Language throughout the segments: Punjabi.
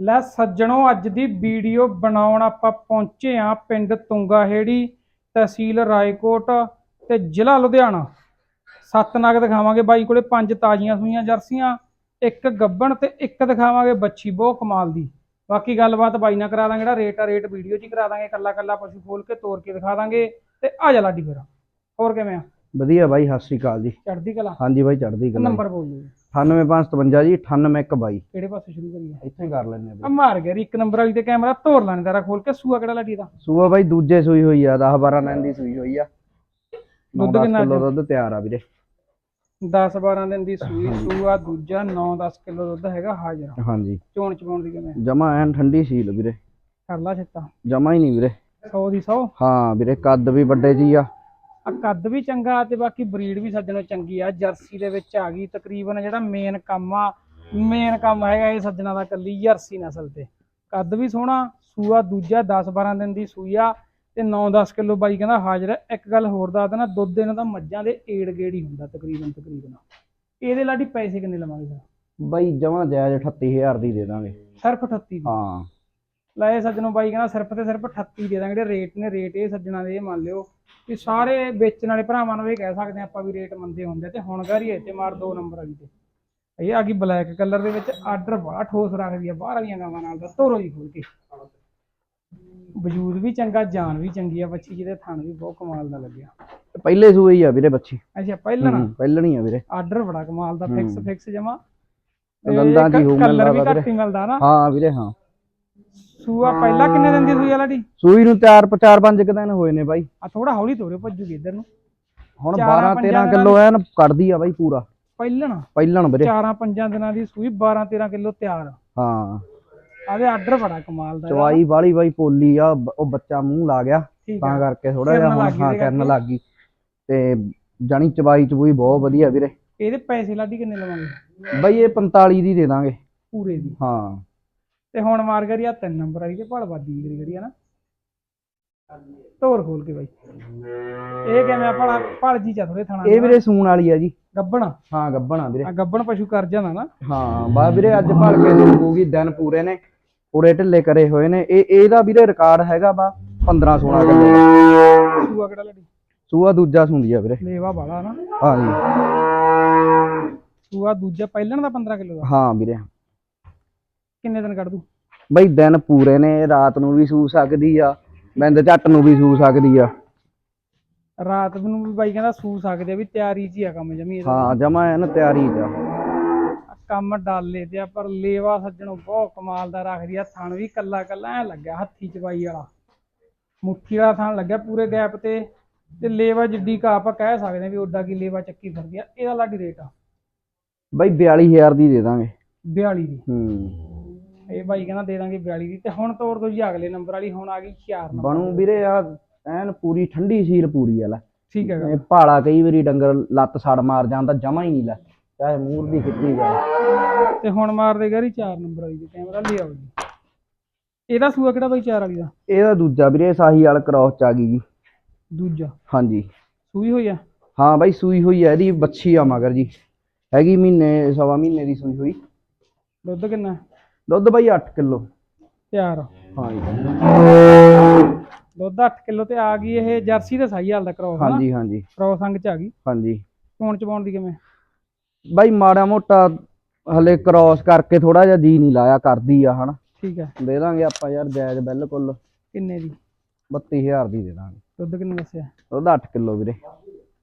ਲੈ ਸੱਜਣੋ ਅੱਜ ਦੀ ਵੀਡੀਓ ਬਣਾਉਣ ਆਪਾਂ ਪਹੁੰਚੇ ਆ ਪਿੰਡ ਤੁੰਗਾਹੇੜੀ ਤਹਿਸੀਲ ਰਾਏਕੋਟ ਤੇ ਜ਼ਿਲ੍ਹਾ ਲੁਧਿਆਣਾ। ਸੱਤ ਨਗ ਦਿਖਾਵਾਂਗੇ ਬਾਈ ਕੋਲੇ ਪੰਜ ਤਾਜ਼ੀਆਂ ਸੂਈਆਂ ਜਰਸੀਆਂ ਇੱਕ ਗੱਬਣ ਤੇ ਇੱਕ ਦਿਖਾਵਾਂਗੇ ਬੱਚੀ ਬਹੁਤ ਕਮਾਲ ਦੀ। ਬਾਕੀ ਗੱਲਬਾਤ ਬਾਈ ਨਾਲ ਕਰਾ ਦਾਂਗੇ ਜਿਹੜਾ ਰੇਟ ਆ ਰੇਟ ਵੀਡੀਓ 'ਚ ਹੀ ਕਰਾ ਦਾਂਗੇ ਕੱਲਾ ਕੱਲਾ ਪਸ਼ੂ ਖੋਲ ਕੇ ਤੋੜ ਕੇ ਦਿਖਾ ਦਾਂਗੇ ਤੇ ਆ ਜਾ ਲਾਡੀ ਫਿਰ। ਹੋਰ ਕਿਵੇਂ ਆ? ਵਧੀਆ ਬਾਈ ਸਤਿ ਸ਼੍ਰੀ ਅਕਾਲ ਜੀ। ਚੜ੍ਹਦੀ ਕਲਾ? ਹਾਂਜੀ ਬਾਈ ਚੜ੍ਹਦੀ ਕਲਾ ਨੰਬਰ ਬੋਲ ਦਿਓ। 98557 ਜੀ 98122 ਕਿਹੜੇ ਪਾਸੇ ਸ਼ੁਰੂ ਕਰੀਏ? ਇੱਥੇ ਕਰ ਲੈਣੇ ਆ ਮਾਰ ਗਿਆ ਇੱਕ ਨੰਬਰ ਵਾਲੀ ਤੇ ਕੈਮਰਾ ਤੋੜ ਲੈਣੇ ਤੇਰਾ ਖੋਲ ਕੇ ਸੂਆ ਕਿਹੜਾ ਲਾਡੀ ਦਾ? ਸੂਆ ਬਾਈ ਦੂਜੇ ਸੂਈ ਹੋਈ ਆ 10 12 ਦਿਨ ਦੀ ਸੂਈ ਹੋਈ ਆ। ਦੁੱਧ ਕਿੰਨਾ ਕਿਲੋ ਦੁੱਧ ਤਿਆਰ ਆ ਵੀਰੇ। 10 12 ਦਿਨ ਦੀ ਸੂਈ ਸੂਆ ਦੂਜਾ 9 10 ਕਿਲੋ ਦੁੱਧ ਹੈਗਾ ਹਾਜ਼ਰ ਹਾਂਜੀ। ਚੋਣ ਚਪਾਉਣ ਦੀ ਕਿਵੇਂ? ਜਮਾ ਐਨ ਠੰਡੀ ਸੀਲ ਵੀਰੇ। ਕਰ ਲਾ ਛਿੱਤਾ ਜਮਾ ਹੀ ਨਹੀਂ ਵੀਰੇ। 100 ਦੀ 100 ਹਾਂ ਵੀਰੇ ਕੱਦ ਵੀ ਵੱਡੇ ਜੀ ਆ। ਆ ਕੱਦ ਵੀ ਚੰਗਾ ਤੇ ਬਾਕੀ ਬਰੀਡ ਵੀ ਸੱਜਣੋ ਚੰਗੀ ਆ। ਜਰਸੀ ਦੇ ਵਿੱਚ ਆ ਗਈ ਤਕਰੀਬਨ ਜਿਹੜਾ ਮੇਨ ਕੰਮ ਆ ਮੇਨ ਕੰਮ ਹੈਗਾ ਇਹ ਸੱਜਣਾ ਦਾ ਕੱਲੀ ਜਰਸੀ ਨਸਲ ਤੇ। ਕੱਦ ਵੀ ਸੋਹਣਾ ਸੂਆ ਦੂਜਾ 10 12 ਦਿਨ ਦੀ ਸੂਈ ਆ ਤੇ 9-10 ਕਿਲੋ ਬਾਈ ਕਹਿੰਦਾ ਹਾਜ਼ਰ ਹੈ ਇੱਕ ਗੱਲ ਹੋਰ ਦੱਸ ਦੇਣਾ ਦੁੱਧ ਇਹਨਾਂ ਦਾ ਮੱਝਾਂ ਦੇ ਏੜ ਗੇੜ ਹੀ ਹੁੰਦਾ ਤਕਰੀਬਨ ਤਕਰੀਬਨ। ਇਹਦੇ ਲਾਡੀ ਪੈਸੇ ਕਿੰਨੇ ਲਵਾਂਗੇ ਸਰ? ਬਾਈ ਜਮਾ ਜਾਇਜ਼ 38000 ਦੀ ਦੇ ਦਾਂਗੇ। ਸਿਰਫ 38 ਦੀ? ਹਾਂ। ਲੈ ਸੱਜਣੋ ਬਾਈ ਕਹਿੰਦਾ ਸਿਰਫ ਤੇ ਸਿਰਫ 38 ਦੇ ਦਾਂਗੇ ਜਿਹੜੇ ਰੇਟ ਨੇ ਰੇਟ ਇਹ ਸੱਜਣਾ ਦੇ ਮੰਨ ਲਿਓ ਕਿ ਸਾਰੇ ਵੇਚਣ ਵਾਲੇ ਭਰਾਵਾਂ ਨੂੰ ਇਹ ਕਹਿ ਸਕਦੇ ਆ ਆਪਾਂ ਵੀ ਰੇਟ ਮੰਦੇ ਹੁੰਦੇ ਤੇ ਹੁਣ ਗਾਰੀ ਇੱਥੇ ਮਾਰ ਦੋ ਨੰਬਰ ਵਾਲੀ ਤੇ। ਇਹ ਆ ਗਈ ਬਲੈਕ ਕਲਰ ਦੇ ਵਿੱਚ ਆਰਡਰ ਬੜਾ ਠੋਸ ਰੱਖਦੀ ਆ ਬਾਹਰ ਵਾਲੀਆਂ ਗਾਵਾਂ ਨਾਲ ਦਾ ਤੋਰੋ ਜੀ ਖੋਲ ਕੇ। ਵਜੂਦ ਵੀ ਚੰਗਾ ਜਾਨ ਵੀ ਚੰਗੀ ਆ ਬੱਚੀ ਜਿਹਦੇ ਥਣ ਵੀ ਬਹੁਤ ਕਮਾਲ ਦਾ ਲੱਗਿਆ। ਪਹਿਲੇ ਸੂਈ ਆ ਵੀਰੇ ਬੱਚੀ। ਅੱਛਾ ਪਹਿਲਾਂ ਹੂੰ, ਪਹਿਲਣੀ ਆ ਵੀਰੇ। ਆਰਡਰ ਬੜਾ ਕਮਾਲ ਦਾ ਫਿਕਸ ਫਿਕਸ ਜਮਾ। ਦੰਦਾਂ ਦੀ ਹੋ ਕਲਰ ਵੀ ਮਿਲਦਾ ਘੱਟ ਹੀ ਮਿਲਦਾ ਨਾ। ਹਾਂ ਵੀਰੇ ਹਾਂ। ਸੂਆ ਪਹਿਲਾਂ ਕਿੰਨੇ ਦਿਨ ਦੀ ਸੂਈ ਆ ਲਾਡੀ? ਸੂਈ ਨੂੰ ਤਿਆਰ 4 5 ਦਿਨ ਹੋਏ ਨੇ ਬਾਈ। ਆ ਥੋੜਾ ਹੌਲੀ ਤੋਰਿਓ ਭੱਜੂਗੀ ਇੱਧਰ ਨੂੰ। ਹੁਣ ਚਾਰਾਂ 12 ਪੰਜਾਂ 13 ਕਿਲੋ ਐਨ ਕੱਢਦੀ ਆ ਬਾਈ ਪੂਰਾ। ਪਹਿਲਣ? ਪਹਿਲਣ ਵੀਰੇ। ਚਾਰਾਂ ਪੰਜਾਂ ਦਿਨਾਂ ਦੀ ਸੂਈ 12 13 ਕਿਲੋ ਤਿਆਰ। ਹਾਂ। ਆਦੇ ਆਰਡਰ ਬੜਾ ਕਮਾਲ ਦਾ। ਚਵਾਈ ਵਾਲੀ ਬਾਈ ਪੋਲੀ ਆ ਬ- ਉਹ ਬੱਚਾ ਮੂੰਹ ਲਾ ਗਿਆ। ਠੀਕ ਤਾਂ ਆ। ਕਰਕੇ ਥੋੜਾ ਕਿਰਨ ਜਿਹਾ ਲੱਗ ਹੁਣ ਗਈ ਹਾਂ ਇਹਦੇ ਕਰਨ ਕਰਕੇ। ਲੱਗ ਗਈ। ਤੇ ਜਾਣੀ ਚਵਾਈ ਚਬੂਈ ਬਹੁਤ ਵਧੀਆ ਵੀਰੇ। ਇਹਦੇ ਪੈਸੇ ਲਾਡੀ ਕਿੰਨੇ ਲਵਾਂਗੇ? ਬਾਈ ਇਹ 45 ਦੀ ਦੇ ਦਾਂਗੇ। ਪੂਰੇ ਦੀ। ਹਾਂ। ਤੇ ਹੁਣ ਮਾਰ ਕਰੀ ਆ ਤਿੰਨ ਨੰਬਰ ਵਾਲੀ ਤੇ ਭੜ ਵੱਦੀ ਕਰੀ ਕਰੀ ਆ ਨਾ। ਤੋਰ ਖੋਲ ਕੇ ਬਾਈ। ਇਹ ਕਿਵੇਂ ਆ ਭੜਾ ਭੜ ਜੀ ਚਾ ਥੋੜੇ ਥਾਣਾ ਇਹ ਵੀਰੇ ਸੂਣ ਵਾਲੀ ਆ ਜੀ। ਗੱਬਣ। ਹਾਂ ਗੱਬਣਾ ਵੀਰੇ। ਆ ਗੱਬਣ ਪਸ਼ੂ ਕਰ ਜਾਂਦਾ ਨਾ। ਹਾਂ ਬਾ ਵੀਰੇ ਅੱਜ ਭੜ ਕੇ ਹੋਊਗੀ ਦਿਨ ਪੂਰੇ ਨੇ। ਪੂਰੇ ਢਿੱਲੇ ਕਰੇ ਹੋਏ ਨੇ। ਇਹ ਇਹਦਾ ਵੀਰੇ ਰਿਕਾਰਡ ਹੈਗਾ ਵਾ 15 16 ਕਿਲੋ ਦਾ। ਸੂਆ ਕਿਹੜਾ ਲਾਡੀ ਸੂਆ ਦੂਜਾ ਸੁੰਦੀ ਆ ਵੀਰੇ। ਲੇਵਾ ਵਾਲਾ ਨਾ। ਹਾਂ ਜੀ ਸੂਆ ਦੂਜਾ ਪਹਿਲਣ ਦਾ 15 ਕਿਲੋ ਦਾ। ਹਾਂ ਵੀਰੇ। ਕਿੰਨੇ ਦਿਨ ਕੱਢ ਦੂ? ਬਈ ਦਿਨ ਪੂਰੇ ਨੇ ਰਾਤ ਨੂੰ ਵੀ ਸੂ ਸਕਦੀ ਆ ਬਿੰਦ ਝੱਟ ਨੂੰ ਵੀ ਸੂ ਸਕਦੀ ਆ। ਰਾਤ ਨੂੰ ਵੀ ਬਾਈ ਕਹਿੰਦਾ ਸੂ ਸਕਦੇ ਆ ਵੀ ਤਿਆਰੀ 'ਚ ਹੀ ਆ ਕੰਮ ਜਮੀ ਇਹਦਾ। ਹਾਂ ਜਮਾ ਐਨ ਤਿਆਰੀ ਚ ਆ। ਕੰਮ ਡਾਲੇ ਤੇ ਆ ਪਰ ਲੇਵਾ ਸੱਜਣੋਂ ਬਹੁਤ ਕਮਾਲ ਦਾ ਰੱਖਦੀ ਆ ਥਣ ਵੀ ਕੱਲਾ ਕੱਲਾ ਐ ਲੱਗਿਆ ਹੱਥੀ ਚਵਾਈ ਵਾਲਾ। ਮੁੱਠੀ ਵਾਲਾ ਥਣ ਲੱਗਿਆ ਪੂਰੇ ਗੈਪ ਤੇ ਤੇ ਲੇਵਾ ਜਿੱਡੀ ਕਾ ਆਪਾਂ ਕਹਿ ਸਕਦੇ ਆ ਵੀ ਓਡਾ ਕੀ ਲੇਵਾ ਚੱਕੀ ਫਿਰਦੀ ਆ ਇਹਦਾ ਲਾਡੀ ਰੇਟ ਆ। ਬਈ 42000 ਦੀ ਦੇ ਦਾਂਗੇ। 42 ਦੀ। ਹੂੰ। ਇਹ ਬਾਈ ਕਹਿੰਦਾ ਦੇ ਦਾਂਗੇ 42 ਦੀ ਤੇ ਹੁਣ ਤੋਰ ਦੋ ਜੀ ਅਗਲੇ ਨੰਬਰ ਵਾਲੀ ਹੁਣ ਆ ਗਈ 4 ਨੰਬਰ ਬਣੂ ਵੀਰੇ ਆ ਐਨ ਪੂਰੀ ਠੰਡੀ ਸੀਲ ਪੂਰੀ ਆ ਲੈ। ਠੀਕ ਹੈਗਾ। ਇਹ ਭਾਲਾ ਕਈ ਵਾਰੀ ਡੰਗਰ ਲੱਤ ਸੜ ਮਾਰ ਜਾਂਦਾ ਜਮਾ ਹੀ ਨਹੀਂ ਲੈ ਚਾਹੇ ਮੂਰ ਦੀ ਖਿੱਚੀ ਜਾ ਤੇ ਹੁਣ ਮਾਰ ਦੇ ਗਾਰੀ 4 ਨੰਬਰ ਵਾਲੀ ਤੇ ਕੈਮਰਾ ਲਿਆਓ ਜੀ। ਇਹਦਾ ਸੂਆ ਕਿਹੜਾ ਬਾਈ 4 ਵਾਲੀ ਦਾ? ਇਹਦਾ ਦੂਜਾ ਵੀਰੇ ਸਾਹੀ ਵਾਲ ਕ੍ਰੋਸ ਚ ਆ ਗਈ ਜੀ। ਦੂਜਾ। ਹਾਂਜੀ। ਸੂਈ ਹੋਈ ਆ? ਹਾਂ ਬਾਈ ਸੂਈ ਹੋਈ ਆ ਇਹਦੀ ਬੱਚੀ ਆ ਮਗਰ ਜੀ। ਹੈਗੀ ਮਹੀਨੇ ਸਵਾ ਮਹੀਨੇ ਦੀ ਸੂਈ ਹੋਈ। ਦੁੱਧ ਕਿੰਨਾ? ਦੁੱਧ ਬਾਈ 8 ਕਿਲੋ। ਤਿਆਰ। ਹਾਂ ਜੀ। ਦੁੱਧ 8 ਕਿਲੋ ਤੇ ਆ ਗਈ ਇਹ ਜਰਸੀ ਦੇ ਸਹੀ ਹਾਲ ਦਾ ਕਰਾਓ ਹਾਂਜੀ ਹਾਂਜੀ। ਕਰਾਓ ਸੰਗ ਚ ਆ ਗਈ। ਹਾਂਜੀ। ਚੋਣ ਚਪਾਉਣ ਦੀ ਕਿਵੇਂ? ਬਾਈ ਮਾੜਾ ਮੋਟਾ ਹਲੇ ਕ੍ਰੋਸ ਕਰਕੇ ਥੋੜਾ ਜਿਹਾ ਜੀ ਨਹੀਂ ਲਾਇਆ ਕਰਦੀ ਆ ਹਨਾ? ਠੀਕ ਹੈ ਦੇ ਦਾਂਗੇ ਆਪਾਂ ਯਾਰ ਜਾਇਜ਼ ਬਿਲਕੁਲ। ਕਿੰਨੇ ਦੀ? 32000 ਦੀ ਦੇ ਦਾਂਗੇ। ਦੁੱਧ ਕਿੰਨੇ ਦੱਸਿਆ? ਦੁੱਧ 8 ਕਿਲੋ ਵੀਰੇ।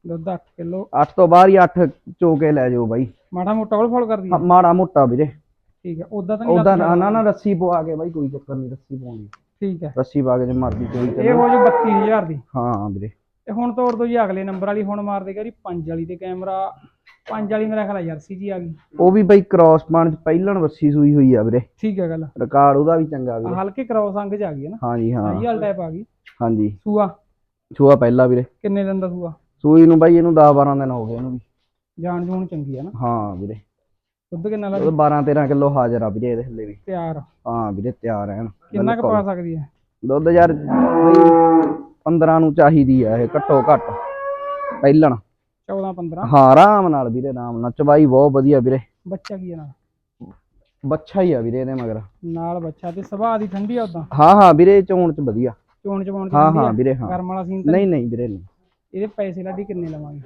ਦੁੱਧ 8 ਕਿਲੋ। 8 ਤੋਂ ਬਾਹਰ ਹੀ 8 ਚੋਕੇ ਲੈ ਜਾਓ ਬਾਈ। ਮਾੜਾ ਮੋਟਾ ਕੋਲ ਫੋਲ ਕਰਦੀ ਹੈ ਹਾਂ, ਮਾੜਾ ਮੋਟਾ ਵੀਰੇ। ਠੀਕ ਹੈ ਉਦਾਂ ਤਾਂ ਨਹੀਂ ਉਦਾਂ ਲੱਗਦੀ। ਨਾ ਨਾ ਰੱਸੀ ਪਵਾ ਕੇ ਬਾਈ ਕੋਈ ਚੱਕਰ ਨਹੀਂ ਰੱਸੀ ਪਾਉਣੀ ਠੀਕ ਹੈ। ਰੱਸੀ ਪਾ ਕੇ ਜੇ ਮਰਦੀ ਕੋਈ ਇਹ ਚੱਲ ਹੋ ਜੂ 32000 ਦੀ। ਹਾਂ ਵੀਰੇ। ਤੇ ਹੁਣ ਤੋੜ ਦੋ ਜੀ ਅਗਲੇ ਨੰਬਰ ਵਾਲੀ ਹੁਣ ਮਾਰ ਦੇ ਗਾਰੀ 5 ਵਾਲੀ ਤੇ ਕੈਮਰਾ। 5 ਵਾਲੀ ਮੇਰਾ ਖਿਆਲ ਆ ਜਰਸੀ ਜੀ ਆ ਗਈ। ਉਹ ਵੀ ਬਾਈ ਕ੍ਰਾਸ ਪਾਣ ਚ ਪਹਿਲਣ ਵੱਸੀ ਸੂਈ ਹੋਈ ਆ ਵੀਰੇ। ਠੀਕ ਹੈ ਗੱਲ। ਰਿਕਾਰਡ ਉਹਦਾ ਵੀ ਚੰਗਾ ਵੀਰੇ। ਹਲਕੇ ਕਰਾਓ ਸੰਗ ਚ ਆ ਗਈ ਹੈ ਨਾ। ਹਾਂਜੀ ਹਾਂ। ਸਹੀ ਹਾਲ ਟਾਈਪ ਆ ਗਈ। ਹਾਂਜੀ। ਸੂਆ। ਸੂਆ ਪਹਿਲਾ ਵੀਰੇ। ਕਿੰਨੇ ਦਿਨ ਦਾ ਸੂਆ? ਸੂਈ ਨੂੰ ਬਾਈ ਇਹਨੂੰ 10 12 ਦਿਨ ਹੋ ਗਏ ਇਹਨੂੰ ਵੀ। ਜਾਣ ਜੂਣ ਚੰਗੀ ਹੈ ਨਾ। ਹਾਂ ਵੀਰੇ। ਦੁੱਧ ਕਿੰਨਾ ਲੱਗ ਉਹ 12 13 ਕਿਲੋ ਹਾਜ਼ਰ ਆ ਵੀਰੇ ਇਹਦੇ ਹੱਲੇ ਵੀ। ਤਿਆਰ ਹਾਂ ਵੀਰੇ ਤਿਆਰ ਐਨ ਕਿੰਨਾ ਕੁ ਪਾ ਸਕਦੀ ਹੈ ਦੁੱਧ ਯਾਰ ਬਈ 15 ਨੂੰ ਚਾਹੀਦੀ ਆ ਇਹ ਘੱਟੋ ਘੱਟ। ਪਹਿਲਣ। 14 15 ਹਾਂ ਆਰਾਮ ਨਾਲ ਵੀਰੇ ਆਰਾਮ ਨਾਲ। ਚਵਾਈ ਬਹੁਤ ਵਧੀਆ ਵੀਰੇ। ਬੱਚਾ ਕੀ ਹੈ ਨਾਲ? ਬੱਚਾ ਹੀ ਆ ਵੀਰੇ ਇਹਦੇ ਮਗਰ। ਨਾਲ ਬੱਚਾ ਤੇ ਸੁਭਾਅ ਦੀ ਠੰਡੀ ਆ ਉਦਾਂ? ਹਾਂ ਹਾਂ ਵੀਰੇ ਚੋਣ ਚ ਵਧੀਆ। ਚੋਣ ਚ ਹਾਂ ਠੰਡੀ ਹਾਂ ਆ ਵੀਰੇ ਹਾਂ। ਗਰਮ ਵਾਲਾ ਸੀਨ ਨਹੀਂ? ਨਹੀਂ ਵੀਰੇ ਨਹੀਂ। ਇਹਦੇ ਪੈਸੇ ਲਾਡੀ ਕਿੰਨੇ ਲਵਾਂਗੇ?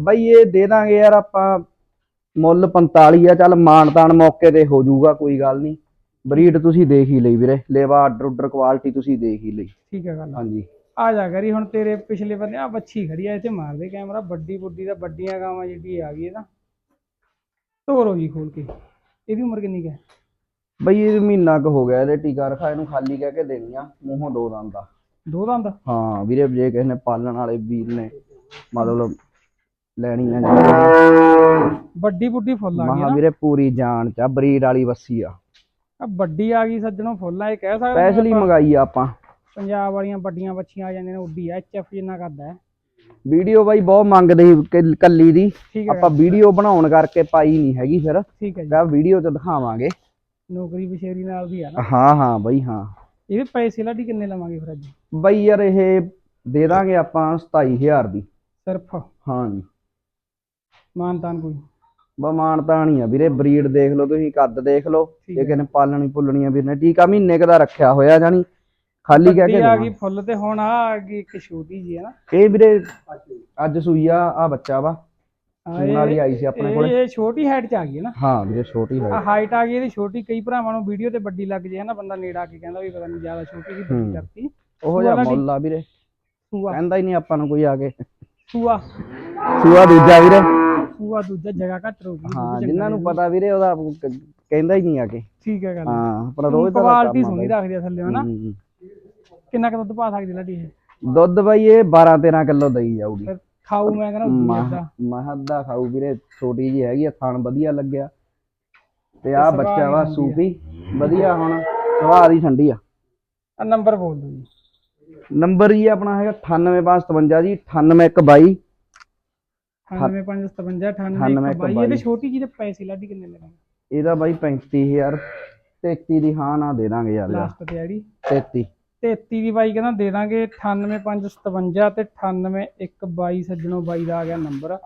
ਬਈ ਇਹ ਦੇ ਦਾਂਗੇ ਯਾਰ ਆਪਾਂ ਮੁੱਲ 45 ਆ ਚੱਲ ਮਾਨ ਤਾਨ ਮੌਕੇ ਤੇ ਹੋ ਜਾਊਗਾ ਕੋਈ ਗੱਲ ਨਹੀਂ। ਬਰੀਡ ਤੁਸੀਂ ਦੇਖ ਹੀ ਲਈ ਵੀਰੇ ਲੇਵਾ ਆਰਡਰ ਆਰਡਰ ਕੁਆਲਿਟੀ ਤੁਸੀਂ ਦੇਖ ਹੀ ਲਈ। ਠੀਕ ਹੈ ਗੱਲ। ਹਾਂਜੀ। ਆ ਜਾ ਕਰੀ ਹੁਣ ਤੇਰੇ ਪਿਛਲੇ ਬੰਨੇ ਆ ਬੱਚੀ ਖੜੀ ਆ ਇੱਥੇ ਮਾਰ ਦੇ ਕੈਮਰਾ ਵੱਡੀ ਬੁੱਢੀ ਦਾ ਵੱਡੀਆਂ ਗਾਵਾਂ ਜਿਹੜੀ ਆ ਗਈ ਇਹਦਾ ਤੋਰੋ ਜੀ ਖੋਲ ਕੇ ਇਹਦੀ ਉਮਰ ਕਿੰਨੀ ਕੁ ਹੈ? ਬਈ ਇਹ ਮਹੀਨਾ ਕੁ ਹੋ ਗਿਆ ਇਹਦੇ ਟੀਕਾ ਰਖਾ ਇਹਨੂੰ ਖਾਲੀ ਕਹਿ ਕੇ ਦੇਣੀ ਆ ਮੂੰਹੋਂ ਦੋ ਦੰਦ ਦਾ ਦੋ ਦੰਦ? ਹਾਂ ਵੀਰੇ ਜੇ ਕਿਸੇ ਨੇ ਪਾਲਣ ਵਾਲੇ ਵੀਰ ਨੇ ਮਤਲਬ ਲੈਣੀ ਆ ਜਾਂ ਵੱਡੀ ਬੁੱਢੀ ਫੁੱਲ ਆ ਗਈ ਮਹਾ ਨਾ। ਵੀਰੇ ਪੂਰੀ ਜਾਨ ਚ ਆ ਬਰੀਡ ਵਾਲੀ ਵੱਸੀ ਆ। ਆ ਵੱਡੀ ਆ ਗਈ ਸੱਜਣੋਂ ਫੁੱਲ ਆ ਇਹ ਕਹਿ ਸਕਦੇ ਸਪੈਸ਼ਲੀ ਆਪਾਂ। ਮੰਗਾਈ ਆ ਆਪਾਂ। ਪੰਜਾਬ ਵਾਲੀਆਂ ਵੱਡੀਆਂ ਬੱਚੀਆਂ ਆ ਜਾਂਦੀਆਂ ਨੇ ਉੱਡੀ ਐਚ ਐਫ ਜਿੰਨਾ ਕਰਦਾ ਹੈ। ਵੀਡੀਓ ਬਾਈ ਬਹੁਤ ਮੰਗਦੇ ਸੀ ਕਿ- ਕੱਲੀ ਦੀ। ਠੀਕ ਹੈ ਆਪਾਂ ਵੀਡੀਓ ਬਣਾਉਣ ਕਰਕੇ ਪਾਈ ਨਹੀਂ ਹੈਗੀ ਫਿਰ। ਠੀਕ ਹੈ ਜੀ। ਵੀਡੀਓ ਚ ਦਿਖਾਵਾਂਗੇ। ਨੌਕਰੀ ਬਸ਼ੇਰੀ ਨਾਲ ਦੀ ਆ ਨਾ। ਹਾਂ ਹਾਂ ਬਈ ਹਾਂ। ਇਹਦੇ ਪੈਸੇ ਲਾਡੀ ਕਿੰਨੇ ਲਵਾਂਗੇ ਫਿਰ ਅੱਜ? ਬਈ ਯਾਰ ਇਹ ਦੇ ਦਾਂਗੇ ਆਪਾਂ 27000 ਦੀ। ਸਿਰਫ। ਹਾਂ ਜੀ। ਮਾਨਤਾਨ ਕੋਈ ਬਮਾਨਤਾ ਨਹੀਂ ਆ ਵੀਰੇ ਬਰੀਡ ਦੇਖ ਲਓ ਤੁਸੀਂ ਕੱਦ ਦੇਖ ਲਓ ਇਹ ਕਹਿੰਦੇ ਪਾਲਣੀ ਪੁੱਲਣੀ ਆ ਵੀਰ ਨੇ। ਟੀਕਾ ਮਹੀਨੇ ਕੁ ਦਾ ਰੱਖਿਆ ਹੋਇਆ ਜਾਨੀ ਖਾਲੀ ਕਹਿ ਕੇ ਆ। ਗਈ ਫੁੱਲ ਤੇ ਹੁਣ ਆ ਆ ਗਈ ਇੱਕ ਛੋਟੀ ਜੀ ਹੈ ਨਾ। ਇਹ ਵੀਰੇ ਅੱਜ ਸੂਈ ਆ ਆ ਬੱਚਾ ਵਾ। ਸੂਣ ਵਾਲੀ ਆਈ ਸੀ ਆਪਣੇ ਕੋਲੇ। ਇਹ ਛੋਟੀ ਹਾਈਟ ਚ ਆ ਗਈ ਹੈ ਨਾ। ਹਾਂ ਵੀਰੇ ਛੋਟੀ ਆ ਹੈ ਹਾਈਟ ਆ ਗਈ ਇਹਦੀ ਛੋਟੀ ਕਈ ਭਰਾਵਾਂ ਨੂੰ ਵੀਡੀਓ ਤੇ ਵੱਡੀ ਲੱਗ ਜੇ ਹੈ ਨਾ ਬੰਦਾ ਨੇੜਾ ਆ ਕੇ ਕਹਿੰਦਾ ਵੀ ਪਤਾ ਨਹੀਂ ਜ਼ਿਆਦਾ ਛੋਟੀ ਸੀ ਵੱਡੀ। ਕਰਤੀ ਉਹ ਜਿਹਾ ਮੁੱਲ ਆ ਵੀਰੇ। ਸੂਆ। ਕਹਿੰਦਾ ਹੀ ਨਹੀਂ ਆਪਾਂ ਨੂੰ ਕੋਈ ਆ ਕੇ। ਸੂਆ। ਸੂਆ ਦੂਜਾ ਵੀਰੇ। ਸੂਆ ਦੂਜਾ ਜਗ੍ਹਾ ਘੱਟ ਰਹੂਗੀ ਹਾਂ ਜਿਨ੍ਹਾਂ ਨੂੰ ਪਤਾ ਵੀਰੇ ਉਹਦਾ ਕ- ਕਹਿੰਦਾ ਹੀ ਨਹੀਂ ਆ ਕੇ। ਠੀਕ ਹੈ ਗੱਲ। ਹਾਂ ਪਰ ਰੋਜ਼ ਦਾ ਕੁਆਲਿਟੀ ਸੋਹਣੀ। ਰੱਖਦੀ ਆ ਥੱਲੇ ਹਨਾ। ਕਿੰਨਾ ਕੁ ਦੁੱਧ ਪਾ ਸਕਦੀ ਲਾਡੀ ਇਹ? ਦੁੱਧ ਬਾਈ ਇਹ 12 13 ਕਿਲੋ ਦਈ ਜਾਊਗੀ। ਫਿਰ ਖਾਊ ਮੈਂ ਕਹਿੰਦਾ ਉਦੋਂ ਮਹ- ਮਹੱਦਾ ਖਾਊ ਵੀਰੇ ਛੋਟੀ ਜੀ ਹੈਗੀ ਆ ਥਣ ਵਧੀਆ ਲੱਗਿਆ। ਤੇ ਆ ਬੱਚਾ ਦੀ ਵਾ। ਸੂਪੀ ਵਧੀਆ ਹੁਣ ਸੁਭਾਅ ਦੀ ਠੰਡੀ ਆ। ਆ ਨੰਬਰ ਬੋਲ ਦਿਓ ਜੀ। ਨੰਬਰ ਹੀ ਆਪਣਾ ਹੈਗਾ 98557 ਜੀ 98122 9557 98 98 ਇਹਦੇ ਛੋਟੀ ਪੈਸੇ ਲਾਡੀ ਕਿੰਨੇ ਲੈਣਗੇ ਇਹਦਾ ਬਾਈ 35000 33 ਦੀ ਹਾਂ ਨਾ ਦੇ ਦਾਂਗੇ ਯਾਰ ਲਾਸਟ ਤੇ ਆੜੀ 33 33 ਦੀ ਬਾਈ ਕਹਿੰਦਾ ਦੇ ਦਾਂਗੇ 98557 ਤੇ 98122 ਸੱਜਣੋ ਬਾਈ ਦਾ ਆ ਗਿਆ ਨੰਬਰ।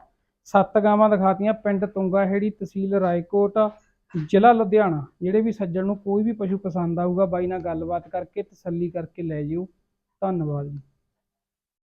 ਸੱਤ ਗਾਵਾਂ ਦਿਖਾਤੀਆਂ ਪਿੰਡ ਤੁੰਗਾ ਹੇੜੀ ਤਹਿਸੀਲ ਰਾਏਕੋਟ ਜ਼ਿਲ੍ਹਾ ਲੁਧਿਆਣਾ। ਜਿਹੜੇ ਵੀ ਸੱਜਣ ਨੂੰ ਕੋਈ ਵੀ ਪਸ਼ੂ ਪਸੰਦ ਆਊਗਾ ਬਾਈ ਨਾਲ ਗੱਲਬਾਤ ਕਰਕੇ ਤਸੱਲੀ ਕਰਕੇ ਲੈ ਜਿਓ। ਧੰਨਵਾਦ ਜੀ।